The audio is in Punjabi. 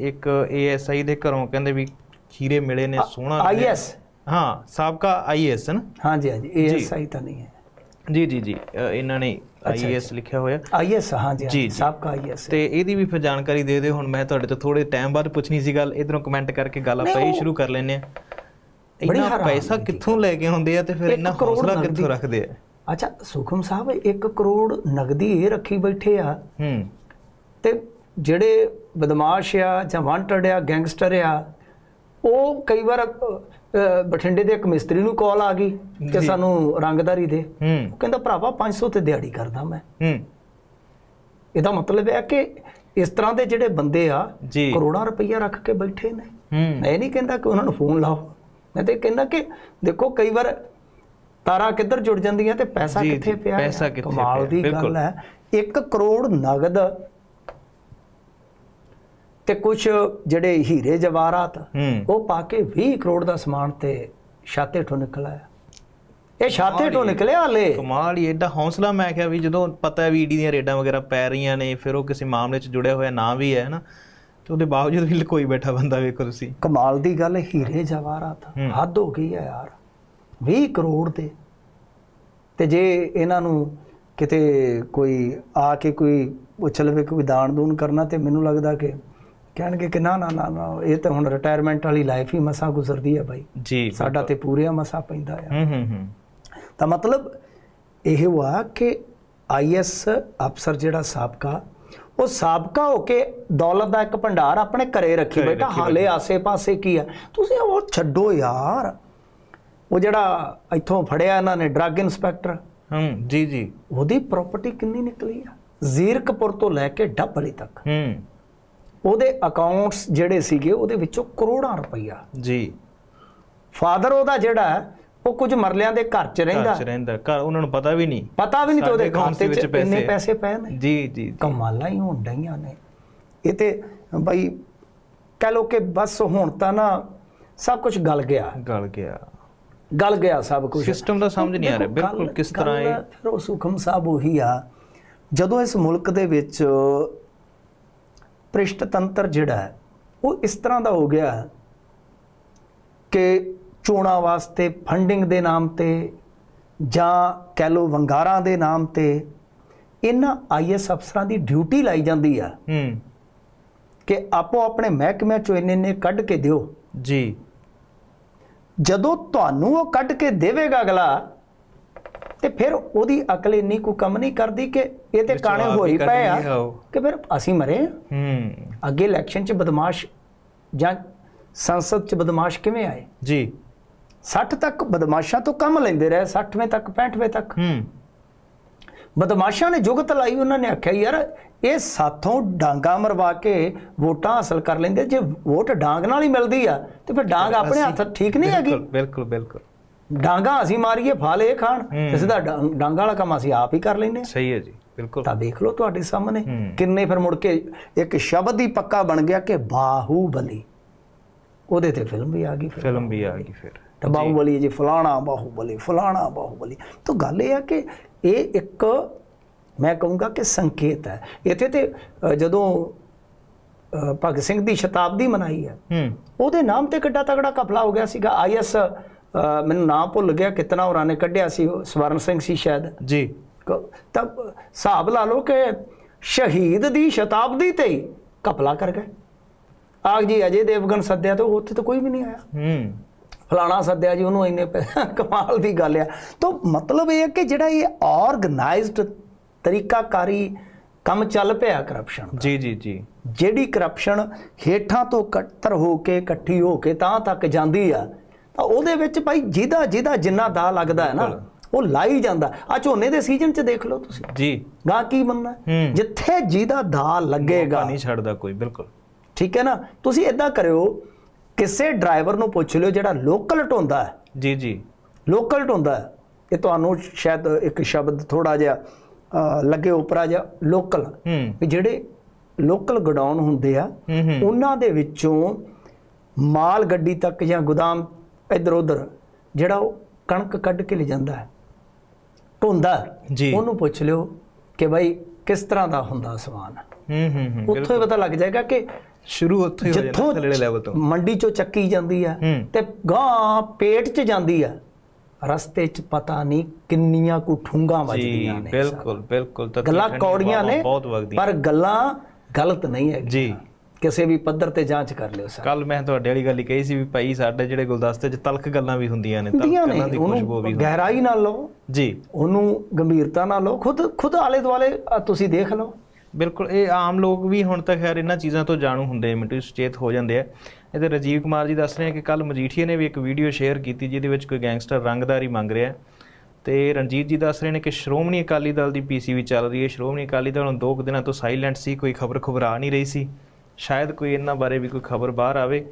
ਇੱਕ ਏਐਸਆਈ ਦੇ ਘਰੋਂ ਕਹਿੰਦੇ ਵੀ ਖੀਰੇ ਮਿਲੇ ਨੇ ਸੋਹਣਾ। ਆਈਐਸ ਹਾਂ ਸਾਬਕਾ ਆਈਐਸ ਨਾ ਹਾਂਜੀ ਹਾਂਜੀ ਏਐਸਆਈ ਤਾਂ ਨਹੀਂ ਹੈ। ਜੀ ਜੀ ਜੀ ਇਹਨਾਂ ਨੇ ਆਈਐਸ ਲਿਖਿਆ ਹੋਇਆ। ਆਈਐਸ ਹਾਂਜੀ ਜੀ, ਦਾ ਆਈਐਸ ਤੇ ਇਹਦੀ ਵੀ ਫਿਰ ਜਾਣਕਾਰੀ ਦੇ ਦਿਓ ਹੁਣ ਮੈਂ ਤੁਹਾਡੇ ਤੋਂ ਥੋੜੇ ਟਾਈਮ ਬਾਅਦ ਪੁੱਛਣੀ ਸੀ ਗੱਲ ਇਧਰੋਂ ਕਮੈਂਟ ਕਰਕੇ ਗੱਲ ਆਪਾਂ ਇਹ ਸ਼ੁਰੂ ਕਰ ਲੈਨੇ ਆ ਇੰਨਾ ਪੈਸਾ ਕਿੱਥੋਂ ਲੈ ਕੇ ਆਉਂਦੇ ਆ ਤੇ ਫਿਰ ਇੰਨਾ ਹੌਸਲਾ। ਕਿੱਥੋਂ ਰੱਖਦੇ ਆ? ਅੱਛਾ ਸੁਖਮ ਸਾਹਿਬ 1 ਕਰੋੜ ਨਗਦੀ ਇਹ ਰੱਖੀ ਬੈਠੇ ਆ। ਹੂੰ। ਤੇ ਜਿਹੜੇ ਬਦਮਾਸ਼ ਆ ਜਾਂ ਵਾਂਟਡ ਆ ਗੈਂਗਸਟਰ ਆ ਉਹ ਕਈ ਵਾਰ ਬਠਿੰਡੇ ਦੇ ਇੱਕ ਮਿਸਤਰੀ ਨੂੰ ਕਾਲ ਆ ਗਈ ਕਿ। ਸਾਨੂੰ ਰੰਗਦਾਰੀ ਦੇ। ਉਹ ਕਹਿੰਦਾ ਭਰਾਵਾ 500 ਤੇ ਦਿਹਾੜੀ ਕਰਦਾ ਮੈਂ। ਹੂੰ। ਇਹਦਾ ਮਤਲਬ ਹੈ ਕਿ ਇਸ ਤਰ੍ਹਾਂ ਦੇ ਜਿਹੜੇ ਬੰਦੇ ਆ ਕਰੋੜਾਂ ਰੁਪਈਆ ਰੱਖ ਕੇ ਬੈਠੇ ਨੇ। ਮੈਂ ਨਹੀਂ ਕਹਿੰਦਾ ਕਿ ਉਹਨਾਂ ਨੂੰ ਫੋਨ ਲਾਓ। ਮੈਂ ਤੇ ਕਹਿੰਦਾ ਕਿ ਦੇਖੋ ਕਈ ਵਾਰ ਤਾਰਾ ਕਿੱਧਰ ਜੁੜ ਜਾਂਦੀਆਂ ਤੇ ਪੈਸਾ ਕਿੱਥੇ ਪਿਆ। ਪੈਸਾ ਕਿੱਥੇ ਕਮਾਲ ਦੀ। ਗੱਲ ਹੈ। 1 ਕਰੋੜ ਨਗਦ ਤੇ ਕੁਝ ਜਿਹੜੇ ਹੀਰੇ ਜਵਾਹਰਾਤ ਉਹ ਪਾ ਕੇ 20 ਕਰੋੜ ਦਾ ਸਮਾਨ ਤੇ ਛਾਤੇ ਠੋਂ ਨਿਕਲਿਆ। ਇਹ ਛਾਤੇ ਠੋਂ ਨਿਕਲਿਆ ਹਲੇ। ਕਮਾਲ ਹੀ ਐਡਾ ਹੌਸਲਾ ਮੈਂ ਕਿਹਾ ਵੀ ਜਦੋਂ ਪਤਾ ਹੈ ਵੀ ਈਡੀ ਦੀਆਂ ਰੇਡਾਂ ਵਗੈਰਾ ਪੈ ਰਹੀਆਂ ਨੇ ਫਿਰ ਉਹ ਕਿਸੇ ਮਾਮਲੇ 'ਚ ਜੁੜਿਆ ਹੋਇਆ ਨਾ ਵੀ ਹੈ ਨਾ? ਤੇ ਉਹਦੇ ਬਾਵਜੂਦ ਵੀ ਲਕੋਈ ਬੈਠਾ ਬੰਦਾ ਵੇਖੋ ਤੁਸੀਂ। ਕਮਾਲ ਦੀ ਗੱਲ ਹੀਰੇ ਜਵਾਹਰਾਤ। ਹੱਦ ਹੋ ਗਈ ਹੈ ਯਾਰ। 20 ਕਰੋੜ ਦੇ। ਤੇ ਜੇ ਇਹਨਾਂ ਨੂੰ ਕਿਤੇ ਕੋਈ ਆ ਕੇ ਕੋਈ ਪੁੱਛ ਲਵੇ ਕੋਈ ਦਾਨ ਦੂਨ ਕਰਨਾ ਤੇ ਮੈਨੂੰ ਲੱਗਦਾ ਕਿ ਕਹਿਣਗੇ ਕਿ ਨਾ ਨਾ ਨਾ ਨਾ ਇਹ ਤਾਂ ਹੁਣ ਰਿਟਾਇਰਮੈਂਟ ਵਾਲੀ ਲਾਈਫ ਹੀ ਮਸਾ ਗੁਜ਼ਰਦੀ ਹੈ ਬਾਈ। ਜੀ ਸਾਡਾ ਤੇ ਪੂਰਿਆ ਮਸਾ ਪੈਂਦਾ ਆ। ਹੂੰ ਹੂੰ ਹੂੰ। ਤਾਂ ਮਤਲਬ ਇਹ ਹੋਆ ਕਿ ਆਈਐਸ ਅਫਸਰ ਜਿਹੜਾ ਸਾਬਕਾ ਉਹ ਸਾਬਕਾ ਹੋ ਕੇ ਦੌਲਤ ਦਾ ਇੱਕ ਭੰਡਾਰ ਆਪਣੇ ਘਰੇ ਰੱਖੀ ਬੈਠਾ ਹਾਲੇ ਆਸੇ-ਪਾਸੇ ਕੀ ਆ? ਤੁਸੀਂ ਉਹ ਛੱਡੋ ਯਾਰ। ਉਹ ਜਿਹੜਾ ਇੱਥੋਂ ਫੜਿਆ ਇਹਨਾਂ ਨੇ ਡਰੱਗ ਇਨਸਪੈਕਟਰ ਹੂੰ ਜੀ ਜੀ। ਉਹਦੀ ਪ੍ਰਾਪਰਟੀ ਕਿੰਨੀ ਨਿਕਲੀ ਆ? ਜ਼ੀਰਕਪੁਰ ਤੋਂ ਲੈ ਕੇ ਡੱਬਲੀ ਤੱਕ। ਹੂੰ। ਉਹਦੇ ਅਕਾਊਂਟਸ ਜਿਹੜੇ ਸੀਗੇ ਉਹਦੇ ਵਿੱਚੋਂ ਕਰੋੜਾਂ ਰੁਪਈਆ। ਜੀ। ਫਾਦਰ ਉਹਦਾ ਜਿਹੜਾ ਉਹ ਕੁਝ ਮਰਲਿਆਂ ਦੇ ਘਰ 'ਚ ਰਹਿੰਦਾ। ਘਰ 'ਚ ਰਹਿੰਦਾ। ਘਰ ਉਹਨਾਂ ਨੂੰ ਪਤਾ ਵੀ ਨਹੀਂ। ਪਤਾ ਵੀ ਨਹੀਂ ਤੇ ਉਹਦੇ ਖਾਤੇ ਵਿੱਚ 'ਚ ਪੈਸੇ। ਇੰਨੇ। ਪੈਸੇ ਪਏ ਨੇ। ਜੀ ਜੀ ਕਮਾਲਾਂ ਹੀ ਹੋਣ ਡਈਆਂ ਨੇ। ਇਹ ਤੇ ਬਈ ਕਹਿ ਲੋ ਕਿ ਬਸ ਹੁਣ ਤਾਂ ਨਾ ਸਭ ਕੁਝ ਗਲ ਗਿਆ। ਗਲ ਗਿਆ। ਗਲ ਗਿਆ ਸਭ ਕੁਝ ਸਿਸਟਮ ਦਾ ਸਮਝ ਨਹੀਂ ਆ ਰਿਹਾ। ਬਿਲਕੁਲ ਕਿਸ ਤਰ੍ਹਾਂ ਇਹ ਫਿਰ ਉਹ ਸੁਖਮ ਸਾਹਿਬ ਉਹੀ ਆ। ਜਦੋਂ ਇਸ ਮੁਲਕ ਦੇ ਵਿੱਚ ਭ੍ਰਿਸ਼ਟ ਤੰਤਰ ਜਿਹੜਾ ਹੈ ਉਹ ਇਸ ਤਰ੍ਹਾਂ ਦਾ ਹੋ ਗਿਆ ਕਿ ਚੋਣਾਂ ਵਾਸਤੇ ਫੰਡਿੰਗ ਦੇ ਨਾਮ ਤੇ ਜਾਂ ਕਹਿ ਲੋ ਵੰਗਾਰਾਂ ਦੇ ਨਾਮ ਤੇ ਇਹਨਾਂ ਆਈਐਸ ਅਫਸਰਾਂ ਦੀ ਡਿਊਟੀ ਲਾਈ ਜਾਂਦੀ ਆ ਹੂੰ। ਕਿ ਆਪੋ ਆਪਣੇ ਮਹਿਕਮੇ ਚੋਂ ਇੰਨੇ ਇੰਨੇ ਕੱਢ ਕੇ ਦਿਓ। ਜੀ। ਜਦੋਂ ਤੁਹਾਨੂੰ ਉਹ ਕੱਢ ਕੇ ਦੇਵੇਗਾ ਅਗਲਾ ਤੇ ਫਿਰ ਉਹਦੀ ਅਕਲ ਇੰਨੀ ਕੋ ਕੰਮ ਨਹੀਂ ਕਰਦੀ ਕਿ ਇਹ ਤੇ ਕਾਣੇ ਹੀ ਕੱਢ ਪਏ ਆ। ਕਿ ਫਿਰ ਅਸੀਂ ਮਰੇ ਹਾਂ। ਹੂੰ। ਅੱਗੇ ਇਲੈਕਸ਼ਨ 'ਚ ਬਦਮਾਸ਼ ਜਾਂ ਸੰਸਦ 'ਚ ਬਦਮਾਸ਼ ਕਿਵੇਂ ਆਏ? ਜੀ। 60 ਤੱਕ ਬਦਮਾਸ਼ਾਂ ਤੋਂ ਕੰਮ ਲੈਂਦੇ ਰਹੇ 60ਵੇਂ ਤੱਕ 65ਵੇਂ ਤੱਕ। ਹੂੰ। ਬਦਮਾਸ਼ਾਂ ਨੇ ਜੁਗਤ ਲਾਈ ਉਹਨਾਂ ਨੇ ਆਖਿਆ ਯਾਰ ਇਹ ਸਾਥੋਂ ਡਾਂਗਾ ਮਰਵਾ ਕੇ ਵੋਟਾਂ ਹਾਸਲ ਕਰ ਲੈਂਦੇ ਜੇ ਵੋਟ ਡਾਂਗ ਨਾਲ ਹੀ ਮਿਲਦੀ ਆ ਤੇ ਫਿਰ ਡਾਂਗ ਆਪਣੇ ਹੱਥ ਠੀਕ ਨਹੀਂ ਹੈਗੀ। ਬਿਲਕੁਲ ਬਿਲਕੁਲ। ਡਾਂਗਾ ਅਸੀਂ ਮਾਰੀਏ ਫਾਲੇ ਇਹ ਖਾਣ। ਤੇ ਸਿੱਧਾ ਡਾਂਗਾ ਵਾਲਾ ਕੰਮ ਅਸੀਂ ਆਪ ਹੀ ਕਰ ਲੈਨੇ। ਸਹੀ ਹੈ ਜੀ ਬਿਲਕੁਲ। ਤਾਂ ਦੇਖ ਲਓ ਤੁਹਾਡੇ ਸਾਹਮਣੇ। ਕਿੰਨੇ ਫਿਰ ਮੁੜ ਕੇ ਇੱਕ ਸ਼ਬਦ ਹੀ ਪੱਕਾ ਬਣ ਗਿਆ ਕਿ ਬਾਹੂਬਲੀ। ਉਹਦੇ ਤੇ ਫਿਲਮ ਵੀ ਆ ਗਈ ਫਿਰ। ਫਿਲਮ ਵੀ ਆ ਗਈ ਫਿਰ। ਤਾਂ ਬਾਹੂਬਲੀ ਜੀ ਫਲਾਣਾ ਬਾਹੂਬਲੀ ਫਲਾਣਾ ਬਾਹੂਬਲੀ। ਤਾਂ ਗੱਲ ਇਹ ਆ ਕਿ ਇਹ ਇੱਕ ਮੈਂ ਕਹੂੰਗਾ ਕਿ ਸੰਕੇਤ ਹੈ। ਇੱਥੇ ਤੇ ਜਦੋਂ ਭਗਤ ਸਿੰਘ ਦੀ ਸ਼ਤਾਬਦੀ ਮਨਾਈ ਹੈ ਹੂੰ। ਉਹਦੇ ਨਾਮ ਤੇ ਕਿੱਡਾ ਤਗੜਾ ਕਪਲਾ ਹੋ ਗਿਆ ਸੀਗਾ ਆਈਐਸ ਮੈਨੂੰ ਨਾਮ ਭੁੱਲ ਗਿਆ ਕਿਤਨਾ ਹੋਰਾਂ ਨੇ ਕੱਢਿਆ ਸੀ ਸਵਰਨ ਸਿੰਘ ਸੀ ਸ਼ਾਇਦ। ਜੀ। ਤਾਂ ਹਿਸਾਬ ਲਾ ਲਓ ਕਿ ਸ਼ਹੀਦ ਦੀ ਸ਼ਤਾਬਦੀ ਤੇ ਕਪਲਾ ਕਰ ਗਏ। ਆਗ ਜੀ ਅਜੇ ਦੇਵਗਨ ਸੱਦਿਆ ਤਾਂ ਉੱਥੇ ਤਾਂ ਕੋਈ ਵੀ ਨਹੀਂ ਆਇਆ। ਹੂੰ। ਫਲਾਣਾ ਸੱਦਿਆ ਜੀ ਉਹਨੂੰ ਇੰਨੇ ਕਮਾਲ ਦੀ ਗੱਲ ਆ। ਤਾਂ ਮਤਲਬ ਇਹ ਹੈ ਕਿ ਜਿਹੜਾ ਇਹ ਆਰਗੇਨਾਈਜ਼ਡ ਤਰੀਕਾਕਾਰੀ ਕੰਮ ਚੱਲ ਪਿਆ ਕਰਪਸ਼ਨ ਜੀ ਜੀ ਜੀ। ਜਿਹੜੀ ਕਰਪਸ਼ਨ ਹੇਠਾਂ ਤੋਂ ਕੱਤਰ ਹੋ ਕੇ ਇਕੱਠੀ ਹੋ ਕੇ ਤਾਂ ਤੱਕ ਜਾਂਦੀ ਆ। ਤਾਂ ਉਹਦੇ ਵਿੱਚ ਭਾਈ ਜਿਹਦਾ ਜਿਹਦਾ ਜਿੰਨਾ ਦਾ ਲੱਗਦਾ ਹੈ ਨਾ ਉਹ ਲਾਈ ਜਾਂਦਾ। ਆ ਝੋਨੇ ਦੇ ਸੀਜ਼ਨ 'ਚ ਦੇਖ ਲਓ ਤੁਸੀਂ। ਜੀ। ਗਾ ਕੀ ਹੂੰ। ਜਿੱਥੇ ਜਿਹਦਾ ਦਾ ਲੱਗੇਗਾ। ਨਹੀਂ ਛੱਡਦਾ ਕੋਈ ਬਿਲਕੁਲ। ਠੀਕ ਹੈ ਨਾ? ਤੁਸੀਂ ਇਦਾਂ ਕਰਿਓ ਕਿਸੇ ਡਰਾਈਵਰ ਨੂੰ ਪੁੱਛ ਲਿਓ ਜਿਹੜਾ ਲੋਕਲ ਢੋਂਦਾ ਹੈ। ਜੀ ਜੀ। ਲੋਕਲ ਢੋਂਦਾ ਹੈ। ਇਹ ਤੁਹਾਨੂੰ ਸ਼ਾਇਦ ਇੱਕ ਸ਼ਬਦ ਥੋੜਾ ਜਿਹਾ ਲੱਗੇ ਉਪਰਾ ਜਿਹਾ ਲੋਕਲ। ਹੂੰ। ਵੀ ਜਿਹੜੇ ਲੋਕਲ ਗੋਡਾਊਨ ਹੁੰਦੇ ਆ ਉਹਨਾਂ ਦੇ ਵਿੱਚੋਂ ਮਾਲ ਗੱਡੀ ਤੱਕ ਜਾਂ ਗੋਦਾਮ ਇੱਧਰ ਉੱਧਰ ਜਿਹੜਾ ਉਹ ਕਣਕ ਕੱਢ ਕੇ ਲੈ ਜਾਂਦਾ ਹੈ ਢੋਂਦਾ ਜੀ। ਉਹਨੂੰ ਪੁੱਛ ਲਿਓ ਕਿ ਭਾਈ ਕਿਸ ਤਰ੍ਹਾਂ ਦਾ ਹੁੰਦਾ ਸਮਾਨ। ਹੂੰ ਹੂੰ ਹੂੰ ਉੱਥੋਂ ਹੀ ਪਤਾ ਲੱਗ ਜਾਏਗਾ ਕਿ ਸ਼ੁਰੂ ਉੱਥੋਂ ਹੀ ਜਾਂਦਾ ਥੱਲੜੇ ਲੈਵਲ ਤੋਂ। ਮੰਡੀ ਚੋਂ ਚੱਕੀ ਜਾਂਦੀ ਆ ਤੇ ਗਾਂ ਪੇਟ 'ਚ ਜਾਂਦੀ ਆ ਰਸਤੇ 'ਚ ਪਤਾ ਨਹੀਂ ਕਿੰਨੀਆਂ ਕੁ ਠੁੰਗਾ ਵੱਜਦੀਆਂ ਨੇ। ਬਿਲਕੁਲ ਬਿਲਕੁਲ। ਗੱਲਾਂ ਕੌੜੀਆਂ ਨੇ ਪਰ ਗੱਲਾਂ ਗਲਤ ਨਹੀਂ ਹੈ ਜੀ। ਕਿਸੇ ਵੀ ਪੱਧਰ ਤੇ ਜਾਂਚ ਕਰ ਲਿਓ ਸਰ। ਕੱਲ ਮੈਂ ਤੁਹਾਡੇ ਵਾਲੀ ਗੱਲ ਹੀ ਕਹੀ ਸੀ ਵੀ ਭਾਈ ਸਾਡੇ ਜਿਹੜੇ ਗੁਲਦਸਤੇ 'ਚ ਤਲਖ ਗੱਲਾਂ ਵੀ ਹੁੰਦੀਆਂ ਨੇ ਤਲਖ ਨੇ ਗੱਲਾਂ ਦੀ ਖੁਸ਼ਬੂ ਵੀ ਗਹਿਰਾਈ ਨਾਲ ਲਓ। ਜੀ। ਉਹਨੂੰ ਗੰਭੀਰਤਾ ਨਾਲ ਲਓ। ਖੁਦ ਖੁਦ ਆਲੇ ਦੁਆਲੇ ਤੁਸੀਂ ਦੇਖ ਲਓ। ਬਿਲਕੁਲ ਇਹ ਆਮ ਲੋਕ ਵੀ ਹੁਣ ਤੱਕ ਖੈਰ ਇਹਨਾਂ ਚੀਜ਼ਾਂ ਤੋਂ ਜਾਣੂ ਹੁੰਦੇ ਮਿੰਟੂ ਸੁਚੇਤ ਹੋ ਜਾਂਦੇ ਆ। ਇਹਦੇ ਰਾਜੀਵ ਕੁਮਾਰ ਜੀ ਦੱਸ ਰਹੇ ਆ ਕਿ ਕੱਲ ਮਜੀਠੀਆ ਨੇ ਵੀ ਇੱਕ ਵੀਡੀਓ ਸ਼ੇਅਰ ਕੀਤੀ ਜਿਹਦੇ ਵਿੱਚ ਕੋਈ ਗੈਂਗਸਟਰ ਰੰਗਦਾਰੀ ਮੰਗ ਰਿਹਾ ਤੇ ਰਣਜੀਤ ਜੀ ਦੱਸ ਰਹੇ ਨੇ ਕਿ ਸ਼੍ਰੋਮਣੀ ਅਕਾਲੀ ਦਲ ਦੀ ਪੀਸੀਵੀ ਚੱਲ ਰਹੀ ਹੈ। ਸ਼੍ਰੋਮਣੀ ਅਕਾਲੀ ਦਲ ਹੁਣ ਦੋ ਦਿਨਾਂ ਤੋਂ ਸਾਇਲੈਂਟ ਸੀ ਕੋਈ ਖਬਰ ਖਬਰ ਨਹੀਂ ਰਹੀ ਸੀ। ਸ਼ਾਇਦ ਕੋਈ ਇਹਨਾਂ ਬਾਰੇ ਵੀ ਕੋਈ ਖਬਰ ਬਾਹਰ ਆਵੇ।